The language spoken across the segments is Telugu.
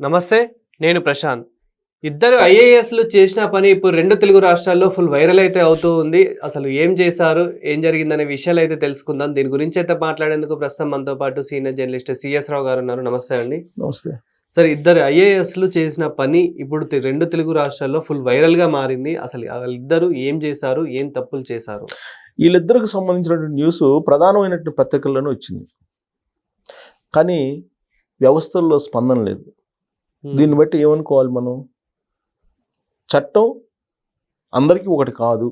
నమస్తే నేను ప్రశాంత్. ఇద్దరు ఐఏఎస్లు చేసిన పని ఇప్పుడు రెండు తెలుగు రాష్ట్రాల్లో ఫుల్ వైరల్ అయితే అవుతూ ఉంది. అసలు ఏం చేశారు ఏం జరిగిందనే విషయాలు అయితే తెలుసుకుందాం. దీని గురించి అయితే మాట్లాడేందుకు ప్రస్తుతం మనతో పాటు సీనియర్ జర్నలిస్ట్ సిఎస్ రావు గారు ఉన్నారు. నమస్తే అండి. నమస్తే. సార్ ఇద్దరు ఐఏఎస్లు చేసిన పని ఇప్పుడు రెండు తెలుగు రాష్ట్రాల్లో ఫుల్ వైరల్గా మారింది. అసలు వాళ్ళిద్దరు ఏం చేశారు ఏం తప్పులు చేశారు? వీళ్ళిద్దరికి సంబంధించినటువంటి న్యూస్ ప్రధానమైనటువంటి పత్రికల్లోనే వచ్చింది. కానీ వ్యవస్థల్లో స్పందన లేదు. దీన్ని బట్టి ఏమనుకోవాలి మనం? చట్టం అందరికీ ఒకటి కాదు.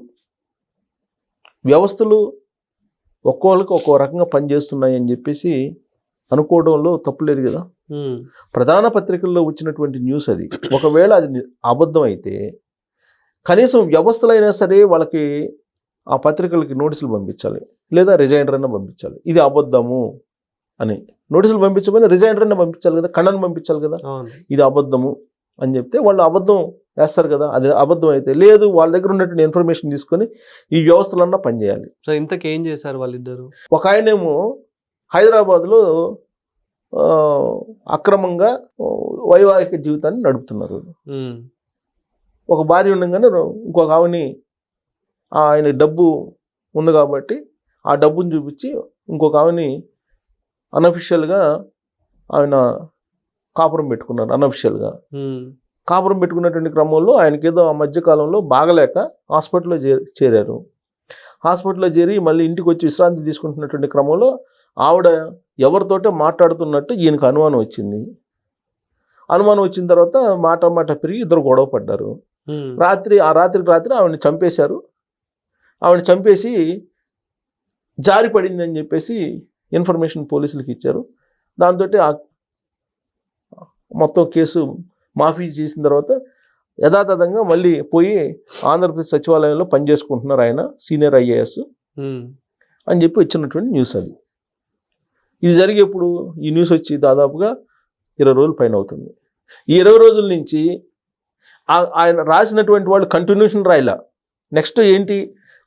వ్యవస్థలు ఒక్కోళ్ళకి ఒక్కో రకంగా పనిచేస్తున్నాయి అని చెప్పేసి అనుకోవడంలో తప్పు లేదు కదా? ఉమ్, ప్రధాన పత్రికల్లో వచ్చినటువంటి న్యూస్ అది. ఒకవేళ అది అబద్ధం అయితే కనీసం వ్యవస్థలైనా సరే వాళ్ళకి ఆ పత్రికలకి నోటీసులు పంపించాలి. లేదా రిజైండర్ అన్న పంపించాలి. ఇది అబద్ధము అని. నోటీసులు పంపించకపోయినా రిజైండర్ అన్న పంపించాలి కదా ఖండన పంపించాలి కదా. ఇది అబద్ధము అని చెప్తే వాళ్ళు అబద్ధం వేస్తారు కదా అది అబద్ధం అయితే లేదు వాళ్ళ దగ్గర ఉన్నటువంటి ఇన్ఫర్మేషన్ తీసుకొని ఈ వ్యవస్థలన్నా పనిచేయాలి. సో ఇంతకు ఏం చేశారు వాళ్ళిద్దరు? ఒక ఆయనేమో హైదరాబాద్లో అక్రమంగా వైవాహిక జీవితాన్ని నడుపుతున్నారు. ఒక భార్య ఉండగానే ఇంకొక ఆవిని ఆయన డబ్బు ఉంది కాబట్టి ఆ డబ్బుని చూపించి ఇంకొక ఆవిని అనఫిషియల్గా ఆయన కాపురం పెట్టుకున్నారు అనఫిషియల్గా ఉమ్, కాపురం పెట్టుకున్నటువంటి క్రమంలో ఆయనకి ఏదో ఆ మధ్యకాలంలో బాగలేక హాస్పిటల్లో చేరారు. హాస్పిటల్లో చేరి మళ్ళీ ఇంటికి వచ్చి విశ్రాంతి తీసుకుంటున్నటువంటి క్రమంలో ఆవిడ ఎవరితోటే మాట్లాడుతున్నట్టు ఈయనకు అనుమానం వచ్చింది. అనుమానం వచ్చిన తర్వాత మాట మాట పెరిగి ఇద్దరు గొడవ పడ్డారు. రాత్రి ఆ రాత్రికి రాత్రి ఆవిడని చంపేశారు. ఆవిడని చంపేసి జారి పడింది అని చెప్పేసి ఇన్ఫర్మేషన్ పోలీసులకు ఇచ్చారు. దాంతో మొత్తం కేసు మాఫీ చేసిన తర్వాత యథాతథంగా మళ్ళీ పోయి ఆంధ్రప్రదేశ్ సచివాలయంలో పనిచేసుకుంటున్నారు ఆయన సీనియర్ ఐఏఎస్ అని చెప్పి వచ్చినటువంటి న్యూస్ అది. ఇది జరిగేప్పుడు ఈ న్యూస్ వచ్చి దాదాపుగా ఇరవై రోజుల పైన అవుతుంది. ఈ ఇరవై రోజుల నుంచి ఆయన రాసినటువంటి వాళ్ళు కంటిన్యూషన్ రాయలా. నెక్స్ట్ ఏంటి?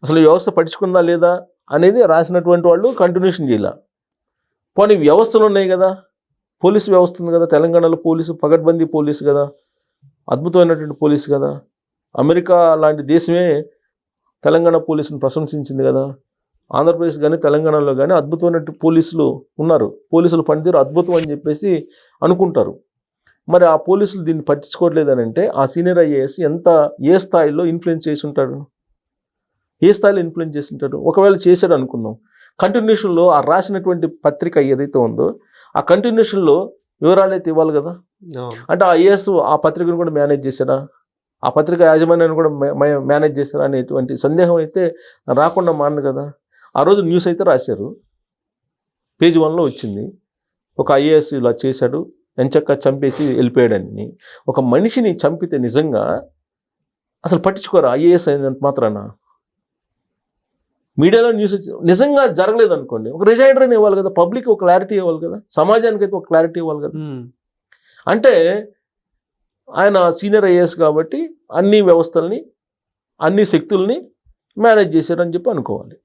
అసలు వ్యవస్థ పట్టించుకుందా లేదా అనేది రాసినటువంటి వాళ్ళు కంటిన్యూషన్ చేయాల. కొన్ని వ్యవస్థలు ఉన్నాయి కదా. పోలీసు వ్యవస్థ ఉంది కదా. తెలంగాణలో పోలీసు పగడ్బందీ పోలీసు కదా. అద్భుతమైనటువంటి పోలీసు కదా. అమెరికా లాంటి దేశమే తెలంగాణ పోలీసుని ప్రశంసించింది కదా. ఆంధ్రప్రదేశ్ కానీ తెలంగాణలో కానీ అద్భుతమైన పోలీసులు ఉన్నారు. పోలీసులు పనితీరు అద్భుతం అని చెప్పేసి అనుకుంటారు. మరి ఆ పోలీసులు దీన్ని పట్టించుకోవట్లేదని అంటే ఆ సీనియర్ ఐఏఎస్ ఎంత ఏ స్థాయిలో ఇన్ఫ్లుయెన్స్ చేసి ఉంటాడు? ఏ స్థాయిలో ఇన్ఫ్లుయెన్స్ చేసి ఉంటాడు? ఒకవేళ చేశాడు అనుకుందాం. కంటిన్యూషన్లో ఆ రాసినటువంటి పత్రిక ఏదైతే ఉందో ఆ కంటిన్యూషన్లో వివరాలు అయితే ఇవ్వాలి కదా? అంటే ఆ ఐఏఎస్ ఆ పత్రికను కూడా మేనేజ్ చేశాడా ఆ పత్రిక యాజమాన్యాన్ని కూడా మేనేజ్ చేశారా అనేటువంటి సందేహం అయితే రాకుండా మానదు కదా? ఆ రోజు న్యూస్ అయితే రాశారు. పేజ్ వన్లో వచ్చింది. ఒక ఐఏఎస్ ఇలా చేశాడు. ఎంచక్క చంపేసి వెళ్ళిపోయాడని. ఒక మనిషిని చంపితే నిజంగా అసలు పట్టించుకోరా ఐఏఎస్ అయినంత మాత్రాన? మీడియాలో న్యూస్ వచ్చి నిజంగా జరగలేదు అనుకోండి ఒక రిజైండర్ అని ఇవ్వాలి కదా పబ్లిక్ ఒక క్లారిటీ ఇవ్వాలి కదా సమాజానికి అయితే ఒక క్లారిటీ ఇవ్వాలి కదా. అంటే ఆయన సీనియర్ ఐఏఎస్ కాబట్టి అన్ని వ్యవస్థల్ని అన్ని శక్తుల్ని మేనేజ్ చేశారని చెప్పి అనుకోవాలి.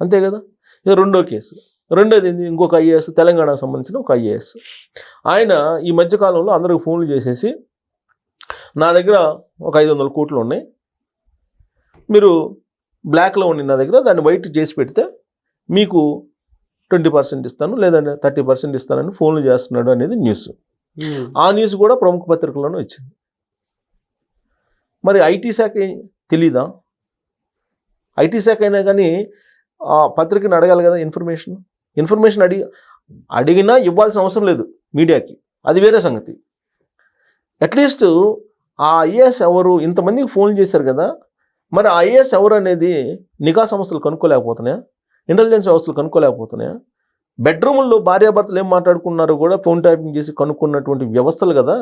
అంతే కదా? ఇది రెండో కేసు. రెండోది ఇంకొక ఐఏఎస్ తెలంగాణకు సంబంధించిన ఒక ఐఏఎస్. ఆయన ఈ మధ్యకాలంలో అందరికి ఫోన్లు చేసేసి నా దగ్గర ఒక ఐదు వందల కోట్లు ఉన్నాయి. మీరు బ్లాక్లో ఉండి నా దగ్గర దాన్ని వైట్ చేసి పెడితే మీకు ట్వంటీ పర్సెంట్ ఇస్తాను లేదంటే థర్టీ పర్సెంట్ ఇస్తానని ఫోన్లు చేస్తున్నాడు అనేది న్యూస్ ఉమ్, ఆ న్యూస్ కూడా ప్రముఖ పత్రికల్లోనే వచ్చింది. మరి ఐటీ శాఖ తెలీదా? ఐటీ శాఖ అయినా కానీ ఆ పత్రికను అడగాలి కదా ఇన్ఫర్మేషన్ ఇన్ఫర్మేషన్ అడిగి అడిగినా ఇవ్వాల్సిన అవసరం లేదు మీడియాకి. అది వేరే సంగతి. అట్లీస్ట్ ఆ ఐఏఎస్ ఎవరు ఇంతమందికి ఫోన్ చేశారు కదా మరి ఐఏఎస్ ఎవరు అనేది నిఘా సంస్థలు కనుక్కోలేకపోతున్నాయా? ఇంటెలిజెన్స్ వ్యవస్థలు కనుక్కోలేకపోతున్నాయా? బెడ్రూముల్లో భార్యాభర్తలు ఏం మాట్లాడుకున్నారో కూడా ఫోన్ టైపింగ్ చేసి కనుక్కున్నటువంటి వ్యవస్థలు కదా?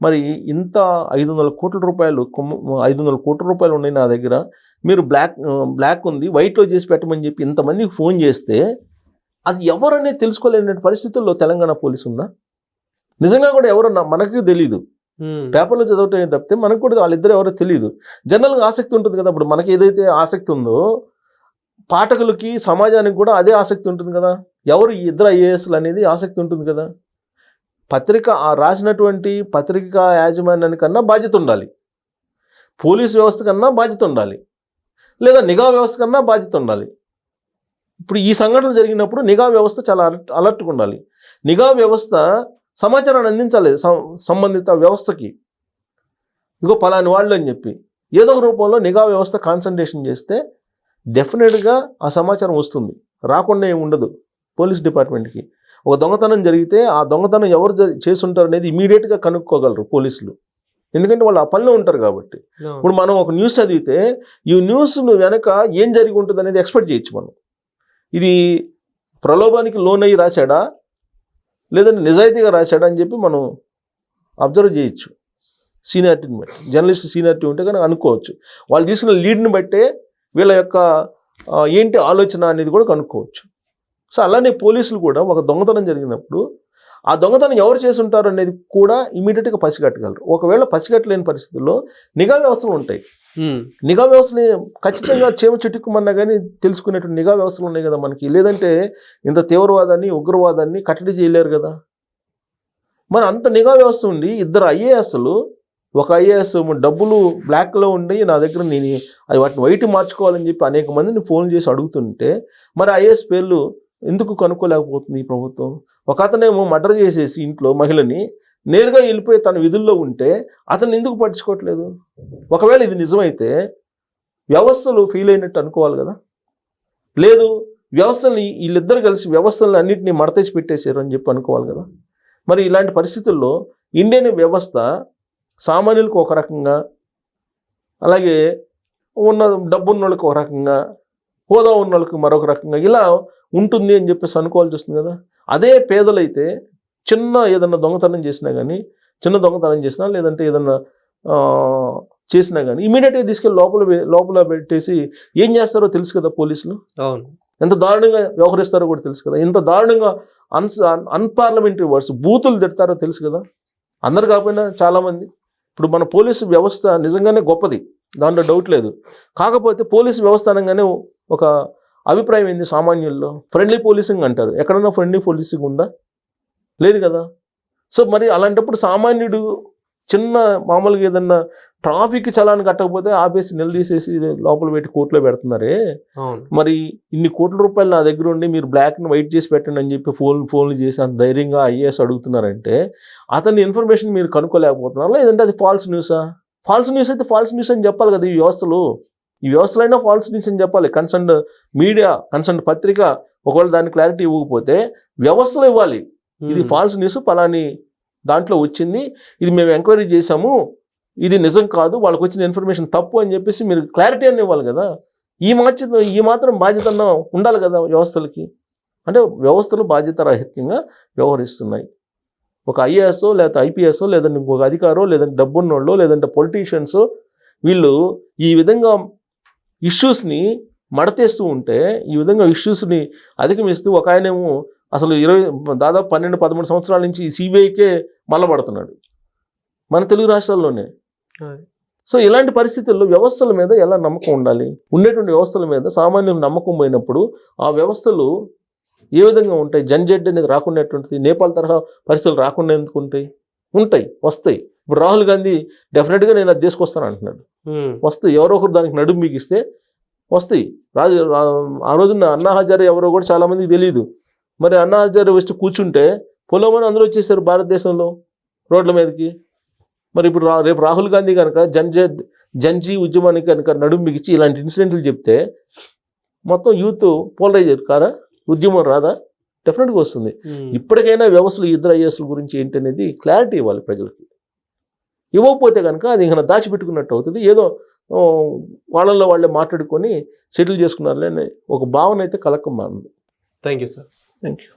మరి ఇంత ఐదు వందల కోట్ల రూపాయలు ఐదు వందల కోట్ల రూపాయలు ఉన్నాయి నా దగ్గర. మీరు బ్లాక్ బ్లాక్ ఉంది వైట్లో చేసి పెట్టమని చెప్పి ఇంతమందికి ఫోన్ చేస్తే అది ఎవరనే తెలుసుకోలేని పరిస్థితుల్లో తెలంగాణ పోలీసు ఉందా నిజంగా కూడా ఎవరన్నా మనకి తెలియదు పేపర్లో చదవటం తప్పితే మనకు కూడా వాళ్ళిద్దరు ఎవరో తెలియదు జనరల్గా ఆసక్తి ఉంటుంది కదా ఇప్పుడు మనకి ఏదైతే ఆసక్తి ఉందో పాఠకులకి సమాజానికి కూడా అదే ఆసక్తి ఉంటుంది కదా. ఎవరు ఇద్దరు ఐఏఎస్లు అనేది ఆసక్తి ఉంటుంది కదా. పత్రిక రాసినటువంటి రాసినటువంటి పత్రికా యాజమాన్యానికన్నా బాధ్యత ఉండాలి. పోలీస్ వ్యవస్థ కన్నా బాధ్యత ఉండాలి. లేదా నిఘా వ్యవస్థ కన్నా బాధ్యత ఉండాలి. ఇప్పుడు ఈ సంఘటన జరిగినప్పుడు నిఘా వ్యవస్థ చాలా అలర్ట్గా ఉండాలి. నిఘా వ్యవస్థ సమాచారాన్ని అందించాలి సంబంధిత వ్యవస్థకి. ఇదిగో పలాని వాళ్ళు అని చెప్పి. ఏదో ఒక రూపంలో నిఘా వ్యవస్థ కాన్సన్ట్రేషన్ చేస్తే డెఫినెట్గా ఆ సమాచారం వస్తుంది. రాకుండా ఏమి ఉండదు పోలీస్ డిపార్ట్మెంట్కి. ఒక దొంగతనం జరిగితే ఆ దొంగతనం ఎవరు జరి- చేసి ఉంటారు అనేది ఇమీడియట్గా కనుక్కోగలరు పోలీసులు. ఎందుకంటే వాళ్ళు ఆ పనిలో ఉంటారు కాబట్టి. ఇప్పుడు మనం ఒక న్యూస్ చదివితే ఈ న్యూస్ వెనక ఏం జరిగి ఉంటుంది అనేది ఎక్స్పెక్ట్ చేయొచ్చు మనం. ఇది ప్రలోభానికి లోన్ అయ్యి రాశాడా? లేదంటే నిజాయితీగా రాశాడని చెప్పి మనం అబ్జర్వ్ చేయొచ్చు. సీనియారిటీని బట్టి. జర్నలిస్ట్ సీనియారిటీ ఉంటే కనుక అనుకోవచ్చు. వాళ్ళు తీసుకున్న లీడ్ని బట్టే వీళ్ళ యొక్క ఏంటి ఆలోచన అనేది కూడా కనుక్కోవచ్చు. సో అలానే పోలీసులు కూడా ఒక దొంగతనం జరిగినప్పుడు ఆ దొంగతనం ఎవరు చేసి ఉంటారు అనేది కూడా ఇమీడియట్గా పసిగట్టగలరు. ఒకవేళ పసిగట్టలేని పరిస్థితుల్లో నిఘా వ్యవస్థలు ఉంటాయి. నిఘా వ్యవస్థలు ఖచ్చితంగా చేమ చుట్టుకుమన్నా కానీ తెలుసుకునేటువంటి నిఘా వ్యవస్థలు ఉన్నాయి కదా మనకి. లేదంటే ఇంత తీవ్రవాదాన్ని ఉగ్రవాదాన్ని కట్టడి చేయలేరు కదా. మరి అంత నిఘా వ్యవస్థ ఉండి ఇద్దరు ఐఏఎస్లు ఒక ఐఏఎస్ డబ్బులు బ్లాక్లో ఉండి నా దగ్గర నేను అది వాటిని వైట్ మార్చుకోవాలని చెప్పి అనేక మందిని ఫోన్ చేసి అడుగుతుంటే మరి ఐఏఎస్ పేర్లు ఎందుకు కనుక్కోలేకపోతుంది ఈ ప్రభుత్వం? ఒక అతనేమో మర్డర్ చేసేసి ఇంట్లో మహిళని నేరుగా వెళ్ళిపోయి తన విధుల్లో ఉంటే అతను ఎందుకు పట్టించుకోవట్లేదు? ఒకవేళ ఇది నిజమైతే వ్యవస్థలు ఫెయిల్ అయినట్టు అనుకోవాలి కదా? లేదు వ్యవస్థల్ని వీళ్ళిద్దరు కలిసి వ్యవస్థలను అన్నింటినీ మడతేసి పెట్టేశారు అని చెప్పి అనుకోవాలి కదా? మరి ఇలాంటి పరిస్థితుల్లో ఇండియన్ వ్యవస్థ సామాన్యులకు ఒక రకంగా అలాగే ఉన్న డబ్బున్న వాళ్ళకి ఒక రకంగా హోదా ఉన్న వాళ్ళకి మరొక రకంగా ఇలా ఉంటుంది అని చెప్పేసి అనుకోవాల్సి వస్తుంది కదా? అదే పేదలైతే చిన్న ఏదన్నా దొంగతనం చేసినా కానీ చిన్న దొంగతనం చేసినా లేదంటే ఏదన్నా చేసినా కానీ ఇమీడియట్గా తీసుకెళ్ళి లోపల లోపల పెట్టేసి ఏం చేస్తారో తెలుసు కదా పోలీసులు? అవును. ఎంత దారుణంగా వ్యవహరిస్తారో కూడా తెలుసు కదా. ఎంత దారుణంగా అన్స్ అన్పార్లమెంటరీ వర్డ్స్ బూతులు తిడతారో తెలుసు కదా. అందరు కాకపోయినా చాలామంది. ఇప్పుడు మన పోలీసు వ్యవస్థ నిజంగానే గొప్పది. దాంట్లో డౌట్ లేదు. కాకపోతే పోలీసు వ్యవస్థ అనగానే ఒక అభిప్రాయం ఏంది సామాన్యుల్లో? ఫ్రెండ్లీ పోలీసింగ్ అంటారు. ఎక్కడన్నా ఫ్రెండ్లీ పోలీసింగ్ ఉందా? లేదు కదా? సో మరి అలాంటప్పుడు సామాన్యుడు చిన్న మామూలుగా ఏదన్నా ట్రాఫిక్ చలాన్ని కట్టకపోతే ఆపేసి నిలదీసేసి లోపల పెట్టి కోర్టులో పెడుతున్నారే? మరి ఇన్ని కోట్ల రూపాయలు నా దగ్గర ఉండి మీరు బ్లాక్ని వైట్ చేసి పెట్టండి అని చెప్పి ఫోన్ ఫోన్లు చేసి అంత ధైర్యంగా ఐఏఎస్ అడుగుతున్నారంటే అతని ఇన్ఫర్మేషన్ మీరు కనుక్కోలేకపోతున్నారు? లేదంటే అది ఫాల్స్ న్యూసా ఫాల్స్ న్యూస్ అయితే ఫాల్స్ న్యూస్ అని చెప్పాలి కదా ఈ వ్యవస్థలు. ఈ వ్యవస్థలైనా ఫాల్స్ న్యూస్ అని చెప్పాలి. కన్సర్న్ మీడియా కన్సర్న్ పత్రిక ఒకవేళ దాని క్లారిటీ ఇవ్వకపోతే వ్యవస్థలు ఇవ్వాలి. ఇది ఫాల్స్ న్యూస్ పలాని దాంట్లో వచ్చింది. ఇది మేము ఎంక్వైరీ చేసాము ఇది నిజం కాదు. వాళ్ళకి వచ్చిన ఇన్ఫర్మేషన్ తప్పు అని చెప్పేసి మీరు క్లారిటీ అని ఇవ్వాలి కదా. ఈ మాత్రం ఈ మాత్రం బాధ్యత ఉండాలి కదా వ్యవస్థలకి. అంటే వ్యవస్థలు బాధ్యత రహితంగా వ్యవహరిస్తున్నాయి. ఒక ఐఏఎస్ లేకపోతే ఐపీఎస్ లేదంటే ఇంకొక అధికారో లేదంటే డబ్బున్నోళ్ళు లేదంటే పొలిటీషియన్స్ వీళ్ళు ఈ విధంగా ఇష్యూస్ని మడతేస్తూ ఉంటే ఈ విధంగా ఇష్యూస్ని అధిగమిస్తూ ఒక ఆయనేమో అసలు ఇరవై దాదాపు పన్నెండు పదమూడు సంవత్సరాల నుంచి సిబిఐకే మల్లబడుతున్నాడు మన తెలుగు రాష్ట్రాల్లోనే. సో ఇలాంటి పరిస్థితుల్లో వ్యవస్థల మీద ఎలా నమ్మకం ఉండాలి? ఉండేటువంటి వ్యవస్థల మీద సామాన్యులు నమ్మకం పోయినప్పుడు ఆ వ్యవస్థలు ఏ విధంగా ఉంటాయి? జంజెడ్ అనేది రాకుండా నేపాల్ తరహా పరిస్థితులు రాకుండా ఎందుకు ఉంటాయి? ఉంటాయి వస్తాయి. ఇప్పుడు రాహుల్ గాంధీ డెఫినెట్గా నేను అది తీసుకొస్తాను అంటున్నాడు. వస్తాయి ఎవరో ఒకరు దానికి నడుము బిగిస్తే వస్తాయి. రాజు ఆ రోజున అన్నా హజారే ఎవరో కూడా చాలామందికి తెలియదు మరి అన్నా హజారే వచ్చి కూర్చుంటే పొలమని అందరూ వచ్చేసారు భారతదేశంలో రోడ్ల మీదకి. మరి ఇప్పుడు రేపు రాహుల్ గాంధీ కనుక జన్జే జన్జీ ఉద్యమానికి కనుక నడుము బిగించి ఇలాంటి ఇన్సిడెంట్లు చెప్తే మొత్తం యూత్ పోలరైజ్ కారా? ఉద్యమం రాదా? డెఫినెట్గా వస్తుంది. ఉమ్, ఇప్పటికైనా వ్యవస్థలు ఇద్దరు ఐఏఎస్ల గురించి ఏంటి అనేది క్లారిటీ ఇవ్వాలి ప్రజలకి. ఇవ్వకపోతే కనుక అది ఇంకా దాచిపెట్టుకున్నట్టు అవుతుంది. ఏదో వాళ్ళల్లో వాళ్ళే మాట్లాడుకొని సెటిల్ చేసుకున్నారులే అనే ఒక భావన అయితే కలకం మారింది. Thank you sir thank you